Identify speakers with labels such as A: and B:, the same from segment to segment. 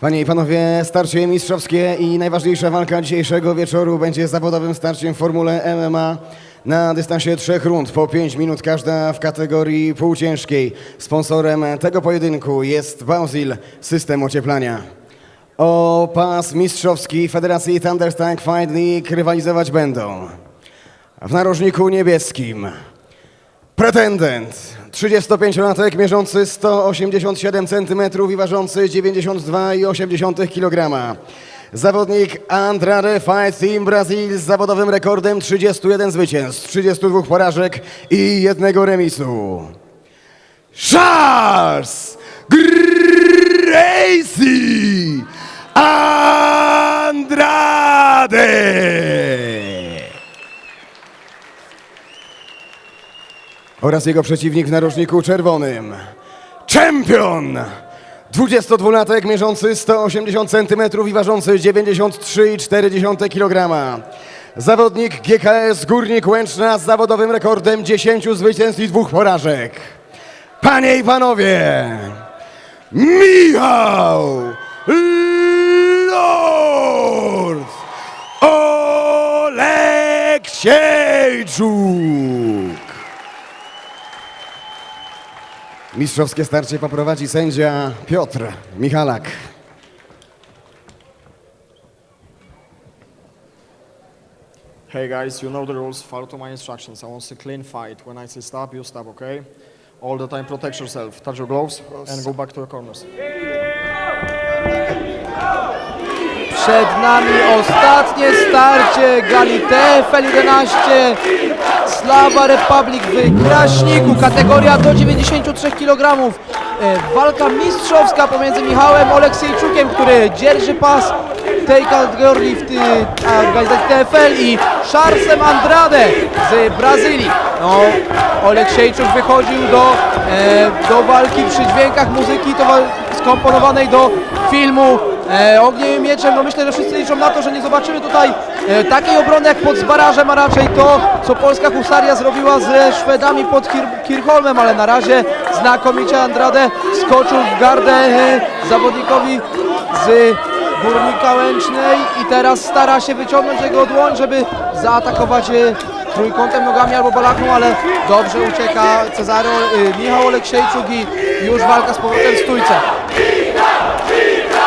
A: Panie i panowie, starcie mistrzowskie i najważniejsza walka dzisiejszego wieczoru będzie zawodowym starciem w formule MMA na dystansie trzech rund po 5 minut każda w kategorii półciężkiej. Sponsorem tego pojedynku jest Bauzil System Ocieplania. O pas mistrzowski Federacji Thunderstank Fight League rywalizować będą w narożniku niebieskim Pretendent. 35-latek mierzący 187 cm i ważący 92,8 kg. Zawodnik Andrade Fight Team Brazil z zawodowym rekordem 31 zwycięstw, 32 porażek i jednego remisu. Charles Gracie Andrade! Oraz jego przeciwnik w narożniku czerwonym. Czempion! 22-latek mierzący 180 cm i ważący 93,4 kg. Zawodnik GKS Górnik Łęczna z zawodowym rekordem 10 zwycięstw i dwóch porażek. Panie i panowie, Michał Lord Oleksiejczuk. Mistrzowskie starcie poprowadzi sędzia Piotr Michalak.
B: Hey guys, you know the rules, follow to my instructions. I want a clean fight. When I say stop, you stop, okay? All the time protect yourself. Touch your gloves and go back to your corners.
C: Przed nami ostatnie starcie Galite FL11 Slava Republic w Kraśniku, kategoria do 93 kg. E, walka mistrzowska pomiędzy Michałem Oleksiejczukiem, który dzierży pas tej kategorii w organizacji TFL i Charlesem Andrade z Brazylii. No, Oleksiejczuk wychodził do, e, do walki przy dźwiękach muzyki skomponowanej do filmu e, Ogniem i Mieczem. No myślę, że wszyscy liczą na to, że nie zobaczymy tutaj takiej obrony jak pod Zbarażem, a raczej to, co polska husaria zrobiła ze Szwedami pod Kir Kirchholmem, ale na razie znakomicie Andrade skoczył w gardę e, zawodnikowi z Górnika Łęcznej i teraz stara się wyciągnąć jego dłoń, żeby zaatakować e, trójkątem nogami albo balachą, ale dobrze ucieka Cezary, e, Michał Oleksiejczuk i już walka z powrotem w stójce.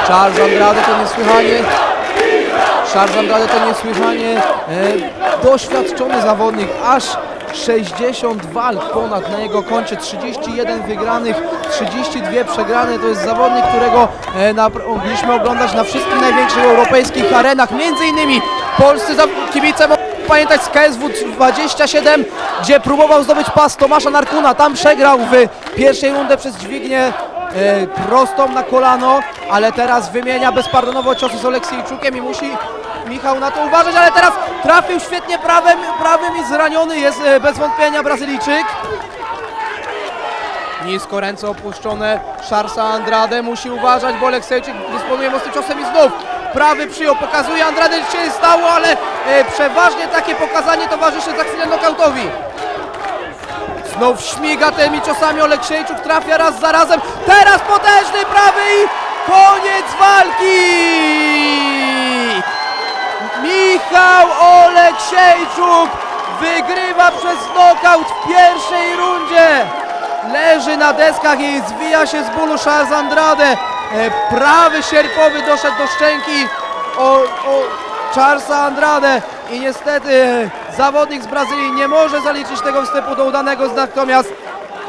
C: Charles Andrade to niesłychanie Charles Andrade to niesłychanie e, doświadczony zawodnik, aż 60 walk ponad na jego koncie, 31 wygranych, 32 przegrane, to jest zawodnik, którego e, na, mogliśmy oglądać na wszystkich największych europejskich arenach, między innymi polscy kibice pamiętać z KSW 27, gdzie próbował zdobyć pas Tomasza Narkuna, tam przegrał w pierwszej rundę przez dźwignię e, prostą na kolano, ale teraz wymienia bezpardonowo ciosy z Oleksiejczukiem i musi Michał na to uważać, ale teraz trafił świetnie prawym, prawym i zraniony jest e, bez wątpienia Brazylijczyk. Nisko ręce opuszczone Szarsa Andrade musi uważać, bo Oleksiejczyk dysponuje mocnym ciosem i znów prawy przyjął, pokazuje Andrade, się stało, ale e, przeważnie takie pokazanie towarzyszy za chwilę nokautowi. Znów śmiga tymi ciosami Oleksiejczuk, trafia raz za razem. Teraz potężny prawy i koniec walki! Michał Oleksiejczuk wygrywa przez nokaut w pierwszej rundzie. Leży na deskach i zwija się z bólu Charles Andrade. E, Prawy sierpowy doszedł do szczęki o, o Charlesa Andrade i niestety e, zawodnik z Brazylii nie może zaliczyć tego wstępu do udanego, natomiast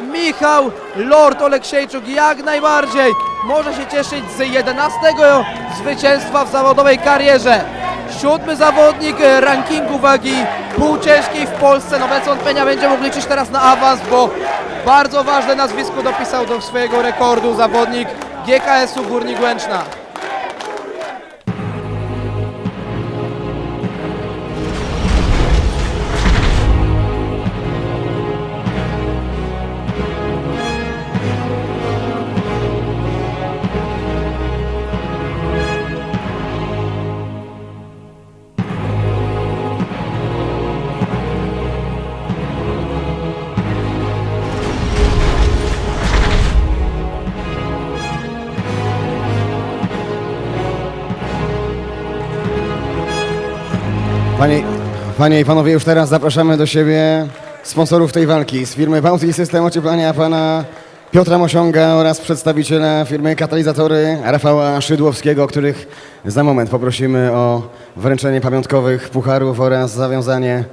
C: Michał Lord Oleksiejczuk jak najbardziej może się cieszyć z 11 zwycięstwa w zawodowej karierze. Siódmy zawodnik e, rankingu wagi półciężkiej w Polsce. No bez wątpienia będzie mógł liczyć teraz na awans, bo bardzo ważne nazwisko dopisał do swojego rekordu zawodnik GKS-u Górnik Łęczna.
A: Panie, panie i panowie, już teraz zapraszamy do siebie sponsorów tej walki z firmy Bounty System Ocieplania pana Piotra Mosiąga oraz przedstawiciela firmy Katalizatory Rafała Szydłowskiego, których za moment poprosimy o wręczenie pamiątkowych pucharów oraz zawiązanie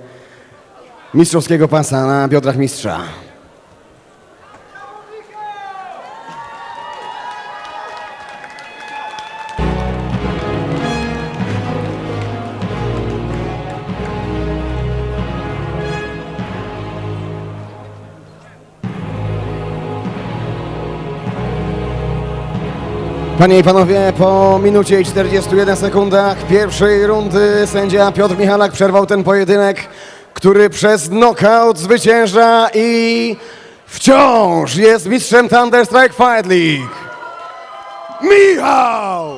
A: mistrzowskiego pasa na biodrach mistrza. Panie i panowie, po minucie i 41 sekundach pierwszej rundy sędzia Piotr Michalak przerwał ten pojedynek, który przez knockout zwycięża i wciąż jest mistrzem Thunder Strike Fight League. Michał